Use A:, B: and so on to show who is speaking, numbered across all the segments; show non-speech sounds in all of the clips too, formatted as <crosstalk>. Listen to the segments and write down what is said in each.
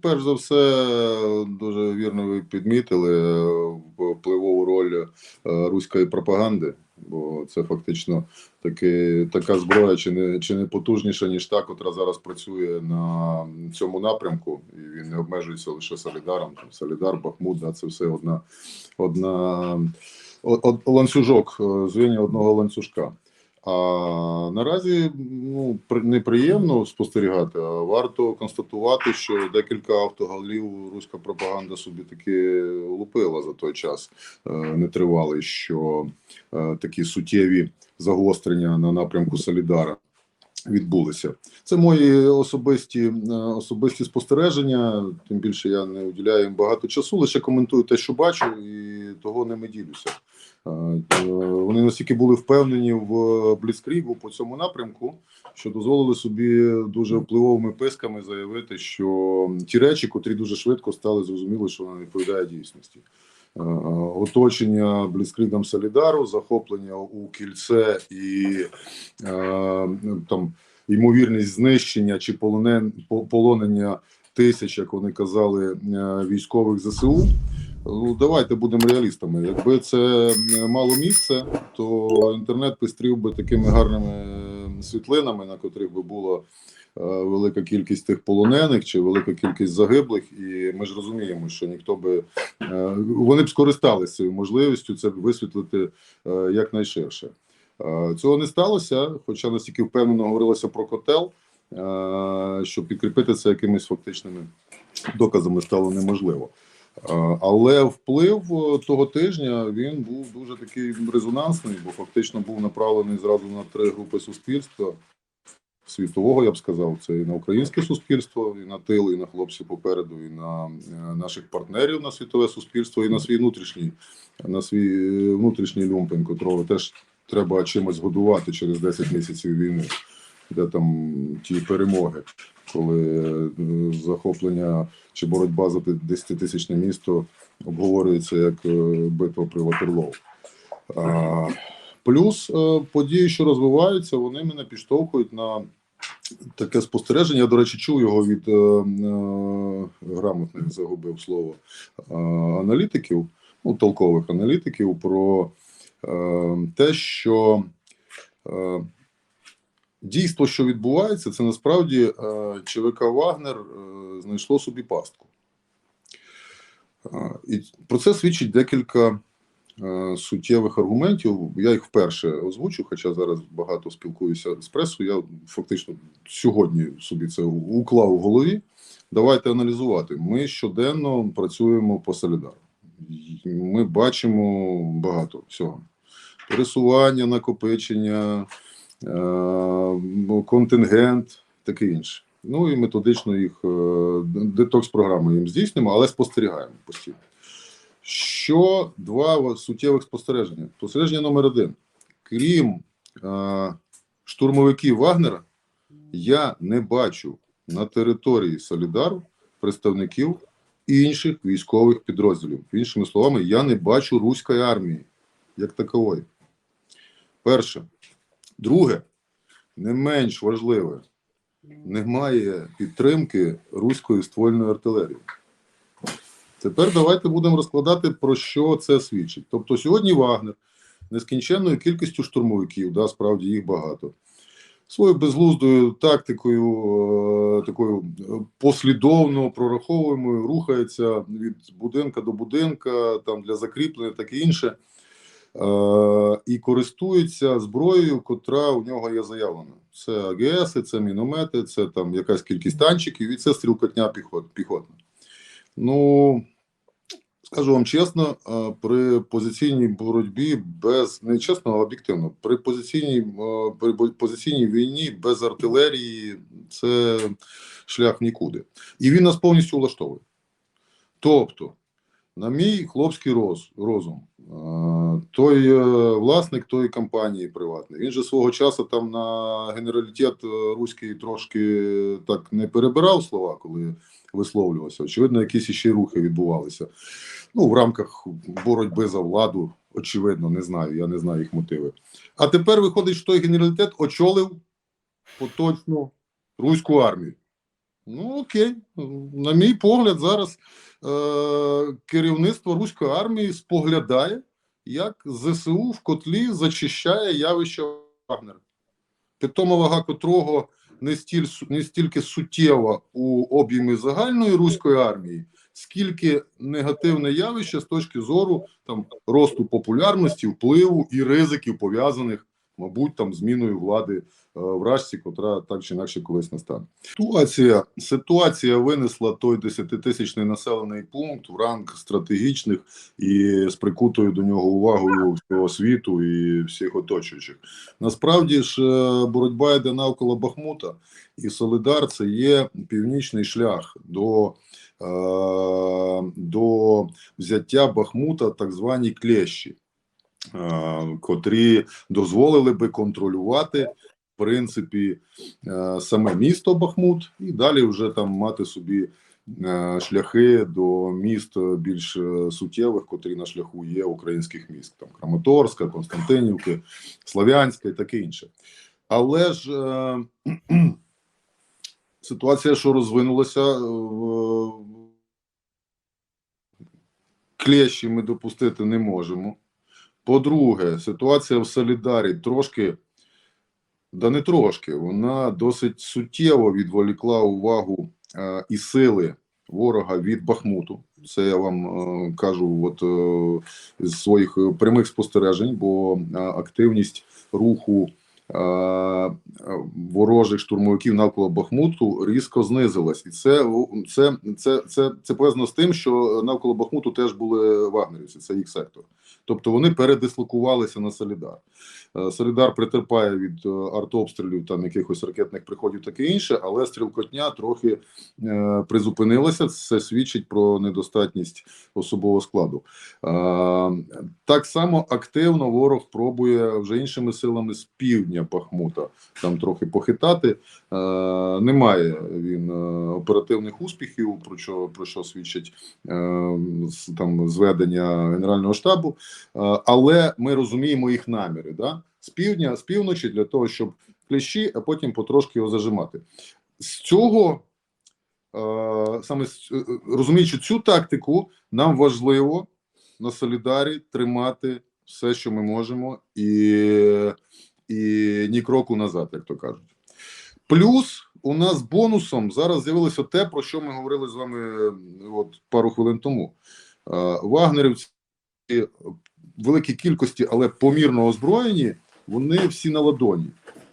A: Перш за все, дуже вірно ви підмітили е, впливову роль е, руської пропаганди, бо це фактично таки, така зброя, чи не, чи не потужніша, ніж та, котра зараз працює на цьому напрямку, і він не обмежується лише Солідаром. Там Солідар, Бахмут, да, це все одна, одна о- о- ланцюжок, е, звіння одного ланцюжка. А наразі ну при- неприємно спостерігати. А варто констатувати, що декілька автогалів руська пропаганда собі таки лупила за той час е, нетривалий, що е, такі суттєві загострення на напрямку Солідара відбулися. Це мої особисті е, особисті спостереження. Тим більше я не уділяю їм багато часу, лише коментую те, що бачу, і того ними ділюся. Е, е, Вони настільки були впевнені в Бліцкрігу по цьому напрямку, що дозволили собі дуже впливовими писками заявити, що ті речі, котрі дуже швидко стали зрозуміло, що вони не відповідають дійсності. Е, Оточення Бліцкрігом Солідару, захоплення у кільце і е, там ймовірність знищення чи полонен, полонення тисяч, як вони казали, е, військових ЗСУ. Ну, давайте будемо реалістами. Якби це мало місце, то інтернет пестрів би такими гарними світлинами, на котрих би було е, велика кількість тих полонених чи велика кількість загиблих. І ми ж розуміємо, що ніхто би е, вони б скористалися цією можливістю це висвітлити е, якнайширше. Цього не сталося, хоча настільки впевнено говорилося про котел, е, що підкріпити це якимись фактичними доказами стало неможливо. Але вплив е, того тижня він був дуже такий резонансний, бо фактично був направлений зразу на три групи суспільства. Світового, я б сказав, це і на українське суспільство, і на тил, і на хлопців попереду, і на е, наших партнерів на світове суспільство, і на свій внутрішній, на свій е, внутрішній люмпен, котрого теж треба чимось годувати через 10 місяців війни, де там ті перемоги, коли е, захоплення чи боротьба за 10-тисячне місто обговорюється як е, битва при Ватерлоу. Плюс е, події, що розвиваються, вони мене підштовхують на таке спостереження. Я, до речі, чув його від грамотних загубив слово аналітиків, ну, толкових аналітиків, про те, що дійство, що відбувається, це насправді е, ЧВК Вагнер е, знайшло собі пастку. Е, і про це свідчить декілька суттєвих аргументів. Я їх вперше озвучу, хоча зараз багато спілкуюся з пресою. Я фактично сьогодні собі це уклав у голові. Давайте аналізувати. Ми щоденно працюємо по Солідару. Ми бачимо багато всього: пересування, накопичення, контингент, таке інше. Ну і методично їх е, детокс програми їм здійснюємо, але спостерігаємо постійно. Що два суттєвих спостереження? Спостереження номер один. Крім е, штурмовиків Вагнера, я не бачу на території Солідару представників інших військових підрозділів. Іншими словами, я не бачу руської армії як такової. Перше. Друге, не менш важливе, немає підтримки руської ствольної артилерії. Тепер давайте будемо розкладати, про що це свідчить. Тобто, сьогодні Вагнер нескінченною кількістю штурмовиків, да, справді їх багато, своєю безглуздою тактикою, е, такою е, послідовно прораховуємою, рухається від будинка до будинка, там для закріплення, таке інше. Е, і користується зброєю, котра у нього є заявлена. Це АГС, це міномети, це там якась кількість танчиків, і це стрілкотня піхот, піхотна. Ну, скажу вам чесно, е, при позиційній боротьбі без не чесно, а об'єктивно, при позиційній е, при позиційній війні без артилерії це шлях нікуди. І він нас повністю влаштовує. Тобто, на мій хлопський роз, розум, той е, власник тої компанії приватної, він же свого часу там на генералітет е, руський трошки так не перебирав слова, коли висловлювався. Очевидно, якісь іще рухи відбувалися. Ну, в рамках боротьби за владу, очевидно, не знаю, я не знаю їх мотиви. А тепер виходить, що той генералітет очолив поточну руську армію. Ну окей, на мій погляд, зараз е, керівництво руської армії споглядає, як ЗСУ в котлі зачищає явище Вагнера. Питома вага котрого не, стіль, не стільки суттєва у об'ємі загальної руської армії, скільки негативне явище з точки зору там росту популярності, впливу і ризиків пов'язаних, мабуть, там зміною влади е, в Рашці, котра так чи інакше колись настане. Ситуація ситуація винесла той 10-тисячний населений пункт в ранг стратегічних і з прикутою до нього увагою всього світу і всіх оточуючих. Насправді ж е, боротьба йде навколо Бахмута, і Солидар це є північний шлях до, е, до взяття Бахмута, так звані клещі, котрі дозволили би контролювати. В принципі, е, саме місто Бахмут, і далі вже там мати собі е, шляхи до міст більш е, суттєвих, котрі на шляху є українських міст, там Краматорська, Константинівки, Слов'янська і таке інше. Але ж е, <clears throat> ситуація, що розвинулася, е, клещі ми допустити не можемо. По-друге, ситуація в Солідарі трошки, да не трошки, вона досить суттєво відволікла увагу е, і сили ворога від Бахмуту. Це я вам е, кажу от, е, з своїх прямих спостережень, бо е, активність руху ворожих штурмовиків навколо Бахмуту різко знизилась. І це, це, це, це, це пов'язано з тим, що навколо Бахмуту теж були вагнерівці, це їх сектор. Тобто вони передислокувалися на Солідар. Е, Солідар притерпає від е, артобстрілів, там якихось ракетних приходів, таке інше, але стрілкотня трохи е, призупинилася. Це свідчить про недостатність особового складу. Е, так само активно ворог пробує вже іншими силами з півдня Бахмута там трохи похитати. Е, немає він е, оперативних успіхів, про що про що свідчить е, там зведення Генерального штабу. Е, але ми розуміємо їх наміри. Да? З півдня, з півночі для того, щоб кліщі, а потім потрошки його зажимати. З цього е, саме е, розуміючи цю тактику, нам важливо на Солідарі тримати все, що ми можемо, і, і ні кроку назад, як то кажуть. Плюс у нас бонусом зараз з'явилося те, про що ми говорили з вами от пару хвилин тому. Вагнерівці великій кількості, але помірно озброєні, вони всі на ладоні.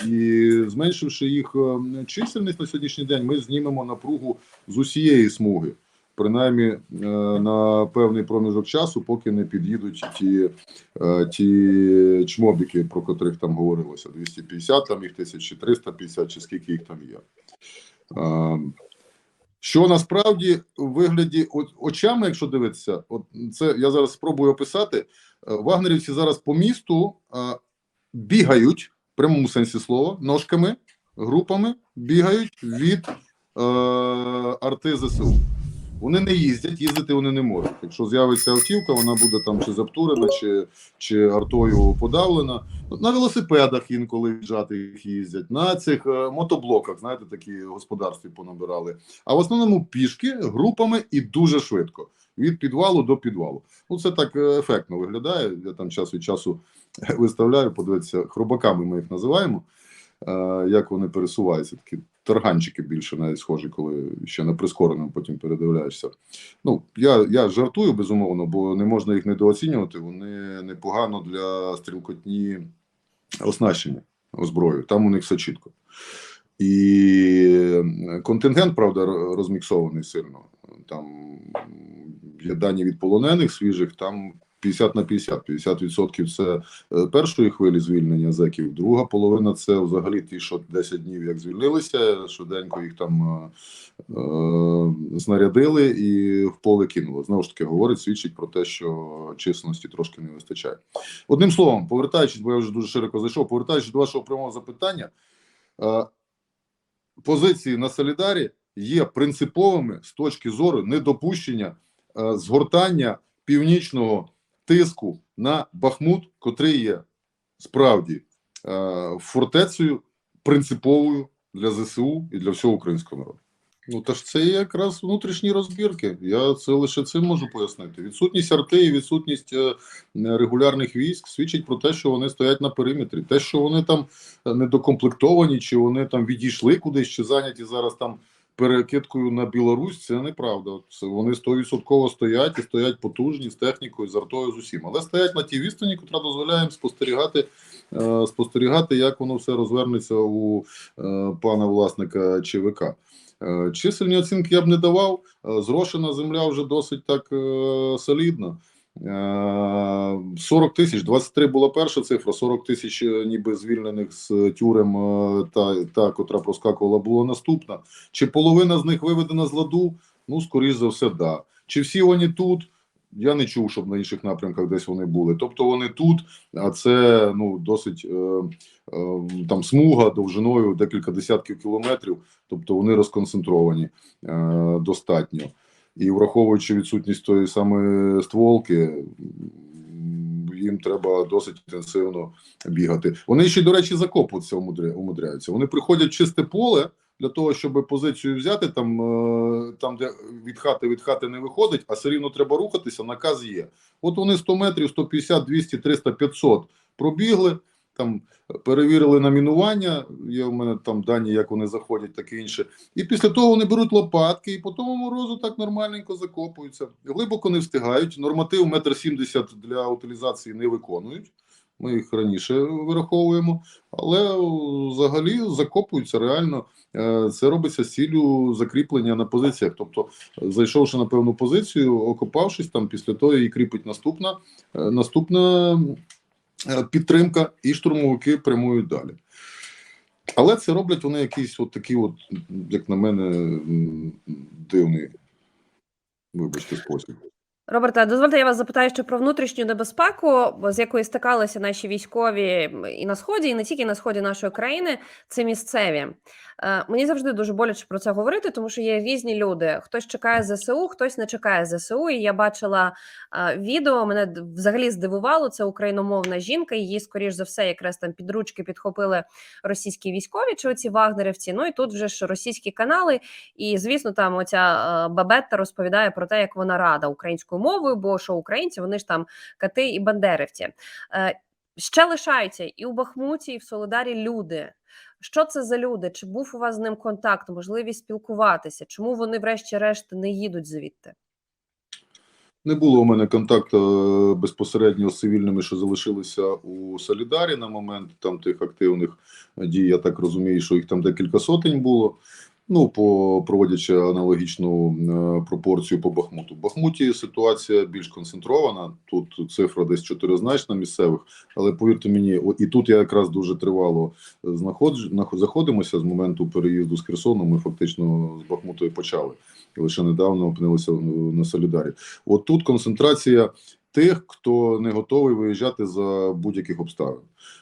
A: І зменшивши їх е, чисельність на сьогоднішній день, ми знімемо напругу з усієї смуги, принаймні е, на певний проміжок часу, поки не під'їдуть ті, е, ті чмобіки, про котрих там говорилося: 250 там їх тисяч, чи 350, чи скільки їх там є. Е, Що насправді у вигляді очами, якщо дивитися, от це я зараз спробую описати. Вагнерівці зараз по місту бігають в прямому сенсі слова, ножками, групами бігають від е, арти ЗСУ. Вони не їздять, їздити вони не можуть. Якщо з'явиться автівка, вона буде там чи заптурена, чи, чи артою подавлена. На велосипедах інколи віджати їх їздять, на цих е, мотоблоках, знаєте, такі господарстві понабирали. А в основному пішки, групами і дуже швидко. Від підвалу до підвалу. Ну це так е, ефектно виглядає. Я там час від часу <laughs> виставляю, подивитися, хробаками ми їх називаємо. е, Як вони пересуваються, такі тарганчики більше навіть схожі, коли ще на прискореному потім передивляєшся. Ну я, я жартую безумовно, бо не можна їх недооцінювати. Вони непогано для стрілкотні оснащення озброєю. Там у них все чітко. І контингент, правда, розміксований сильно. Там є дані від полонених свіжих, там 50 на 50. 50% це е, першої хвилі звільнення зеків, друга половина це взагалі ті, що 10 днів як звільнилися, швиденько їх там е, е, знарядили і в поле кинули. Знову ж таки, говорить, свідчить про те, що численності трошки не вистачає. Одним словом, повертаючись, бо я вже дуже широко зайшов, повертаючись до вашого прямого запитання, е, позиції на Солідарі є принциповими з точки зору недопущення е, згортання північного тиску на Бахмут, котрий є справді е, фортецею принциповою для ЗСУ і для всього українського народу. Ну, та ж це якраз внутрішні розбірки. Я це лише цим можу пояснити. Відсутність арти і відсутність е, регулярних військ свідчить про те, що вони стоять на периметрі. Те, що вони там е, недокомплектовані, чи вони там відійшли кудись, чи зайняті зараз там перекидкою на Білорусь, це неправда. Вони 100% стоять і стоять потужні з технікою, з артою, з усім. Але стоять на тій відстані, яка дозволяє їм спостерігати, е, спостерігати, як воно все розвернеться у е, пана власника ЧВК. Е, Чисельні оцінки я б не давав. Зрошена земля вже досить так солідна. Е, 40 тисяч, 23 була перша цифра, 40 тисяч е, ніби звільнених з тюрем, е, та, та котра проскакувала, була наступна. Чи половина з них виведена з ладу? Ну, скоріш за все, да. Чи всі вони тут? Я не чув, щоб на інших напрямках десь вони були. Тобто вони тут, а це ну досить е, е, там смуга довжиною декілька десятків кілометрів. Тобто вони розконцентровані е, достатньо. І враховуючи відсутність тої самої стволки, їм треба досить інтенсивно бігати. Вони ще, до речі, закопуватися умудря- умудряються. Вони приходять в чисте поле для того, щоб позицію взяти, там, е, там де від хати від хати не виходить, а все рівно треба рухатися, наказ є. От вони 100 метрів, 150, 200, 300, 500 пробігли, там перевірили на мінування. Є в мене там дані, як вони заходять, таке інше. І після того вони беруть лопатки і по тому морозу так нормальненько закопуються. Глибоко не встигають. Норматив метр сімдесят для утилізації не виконують. Ми їх раніше вираховуємо, але взагалі закопуються реально. Е, Це робиться з ціллю закріплення на позиціях. Тобто, зайшовши на певну позицію, окопавшись там, після того її кріпить наступна, е, наступна підтримка, і штурмовики прямують далі. Але це роблять вони якийсь от такий, от, як на мене, дивний, вибачте, спосіб.
B: Роберта, дозвольте, я вас запитаю ще про внутрішню небезпеку, з якою стикалися наші військові і на сході, і не тільки на сході нашої країни. Це місцеві. Е, Мені завжди дуже боляче про це говорити, тому що є різні люди. Хтось чекає ЗСУ, хтось не чекає ЗСУ. І я бачила е, відео. Мене взагалі здивувало. Це україномовна жінка. Її, скоріш за все, якраз там під ручки підхопили російські військові чи оці вагнерівці. Ну і тут вже ж російські канали. І звісно, там оця е, бабетта розповідає про те, як вона рада українською мовою, бо що українці вони ж там кати і бандерівці. Е, Ще лишаються і у Бахмуті, і в Солидарі люди. Що це за люди? Чи був у вас з ним контакт, можливість спілкуватися? Чому вони, врешті-решт, не їдуть звідти?
A: Не було у мене контакту е, безпосередньо з цивільними, що залишилися у Солідарі на момент там тих активних дій. Я так розумію, що їх там декілька сотень було. Ну, по проводячи аналогічну е, пропорцію по Бахмуту. В Бахмуті ситуація більш концентрована. Тут цифра десь чотиризначна місцевих, але повірте мені, і тут я якраз дуже тривало знаходжу, нахо- заходимося з моменту переїзду з Херсону. Ми фактично з Бахмуту почали. І лише недавно опинилися е, на Солідарі. От тут концентрація тих, хто не готовий виїжджати за будь-яких обставин.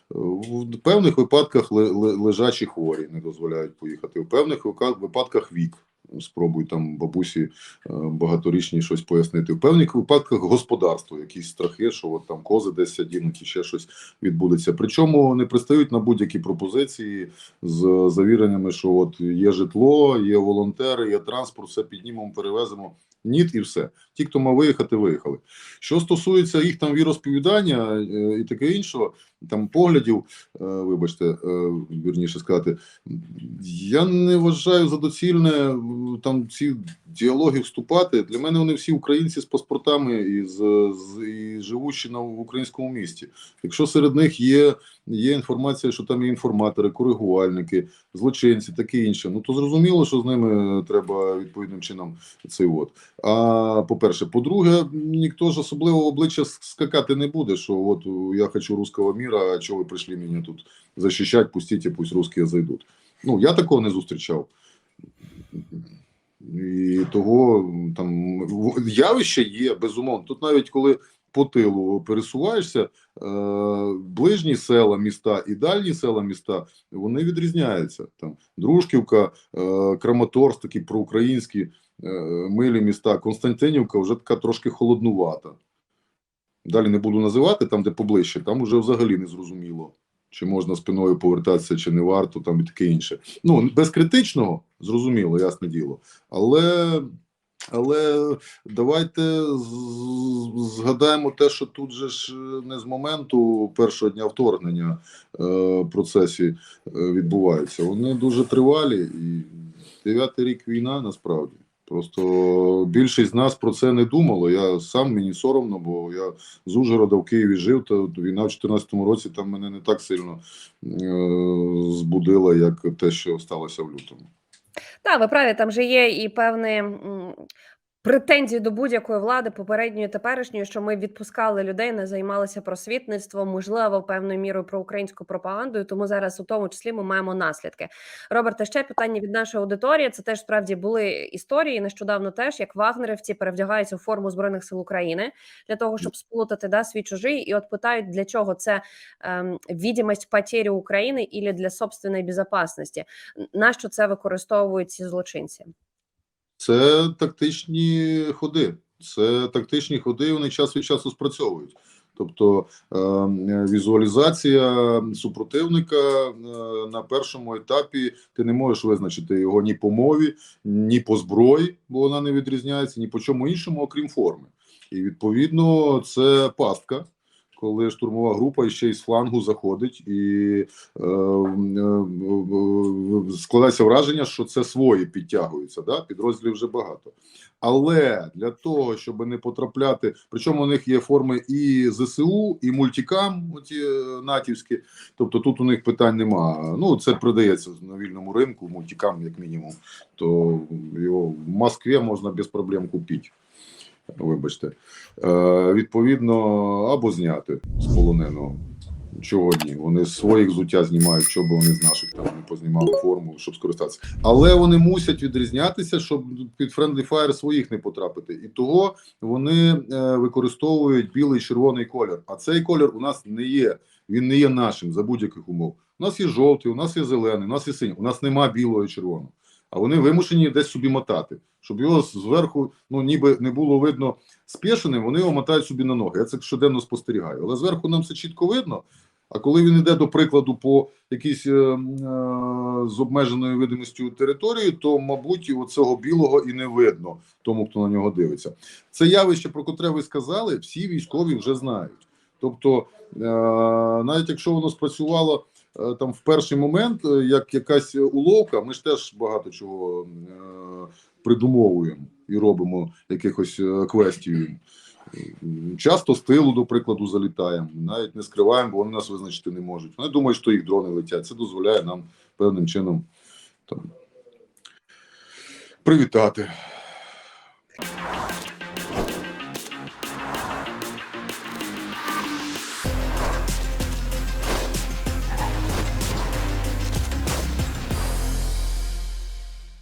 A: В певних випадках ле- ле- лежачі хворі не дозволяють поїхати. В певних випадках вік. Спробуй там бабусі е, багаторічні щось пояснити. В певних випадках господарство, якісь страхи, що от там кози десь сядінуть і ще щось відбудеться. Причому не пристають на будь-які пропозиції з завіреннями, що от є житло, є волонтери, є транспорт, все піднімемо, перевеземо. Ніт і все. Ті, хто мав виїхати, виїхали. Що стосується їх там віросповідання е, і таке іншого, там поглядів, е, вибачте, е, вірніше сказати, я не вважаю за доцільне е, там ці діалоги вступати. Для мене вони всі українці з паспортами і з, з і живучі на в українському місті. Якщо серед них є, є інформація, що там є інформатори, коригувальники, злочинці, таке інше, ну то зрозуміло, що з ними треба відповідним чином цей от. А по-перше, по-друге, ніхто ж особливо в обличчя скакати не буде, що от я хочу русского міра, а чого ви прийшли мене тут захищати, пустіть, пусть русські зайдуть. Ну, я такого не зустрічав. І того там явище є, безумовно. Тут навіть коли по тилу пересуваєшся, е, ближні села, міста і дальні села міста вони відрізняються. Там Дружківка, е, Краматорськ, такі проукраїнські е, милі міста. Константинівка вже така трошки холоднувата. Далі не буду називати там, де поближче, там вже взагалі не зрозуміло. чи можна спиною повертатися, чи не варто, там і таке інше. Ну без критичного, зрозуміло, ясне діло. Але, але давайте згадаємо те, що тут же ж не з моменту першого дня вторгнення е, процесі е, відбуваються. Вони дуже тривалі, і дев'ятий рік війна насправді. Просто більшість з нас про це не думало. Я сам мені соромно, бо я з Ужгорода в Києві жив, та війна в 2014 році там мене не так сильно е, збудила, як те, що сталося в лютому.
B: Так, ви праві, там же є і певні м, претензії до будь-якої влади, попередньої теперішньої, що ми відпускали людей, не займалися просвітництвом, можливо, певною мірою про українську пропагандою. Тому зараз, у тому числі, ми маємо наслідки. Роберте, ще питання від нашої аудиторії. Це теж справді були історії нещодавно, теж як вагнерівці перевдягаються в форму збройних сил України для того, щоб сплутати да, свій чужий. І от питають, для чого це ем, відомість потері України і для собственної безпечності. На що це використовують ці злочинці?
A: Це тактичні ходи. Це тактичні ходи, вони час від часу спрацьовують. Тобто е, візуалізація супротивника е, на першому етапі ти не можеш визначити його ні по мові, ні по зброї, бо вона не відрізняється, ні по чому іншому, окрім форми. І відповідно це пастка. Коли штурмова група ще й з флангу заходить, і е, е, е, складається враження, що це свої підтягуються. Да? Підрозділів вже багато. Але для того, щоб не потрапляти, причому у них є форми і ЗСУ, і мультикам, оті е, натівські. Тобто тут у них питань нема. Ну це продається на вільному ринку, мультикам, як мінімум. То його в Москві можна без проблем купити. Вибачте, е, відповідно, або зняти з полоненого. Чого ні? Вони з своїх взуття знімають, щоб вони з наших там не познімали форму, щоб скористатися. Але вони мусять відрізнятися, щоб під Friendly Fire своїх не потрапити. І того вони е, використовують білий червоний колір. А цей колір у нас не є. Він не є нашим за будь-яких умов. У нас є жовтий, у нас є зелений, у нас є синій. У нас нема білого і червоного. А вони вимушені десь собі мотати, щоб його зверху, ну ніби не було видно спешеним, вони його мотають собі на ноги. Я це щоденно спостерігаю. Але зверху нам все чітко видно. А коли він йде, до прикладу, по якійсь е, е, з обмеженою видимістю території, то, мабуть, оцього білого і не видно тому, хто на нього дивиться. Це явище, про котре ви сказали, всі військові вже знають. Тобто, е, навіть якщо воно спрацювало там в перший момент, е, як якась уловка, ми ж теж багато чого е, придумовуємо і робимо якихось е, квестів. Часто з тилу, до прикладу, залітаємо, навіть не скриваємо, бо вони нас визначити не можуть. Вони думають, що їх дрони летять. Це дозволяє нам певним чином там, привітати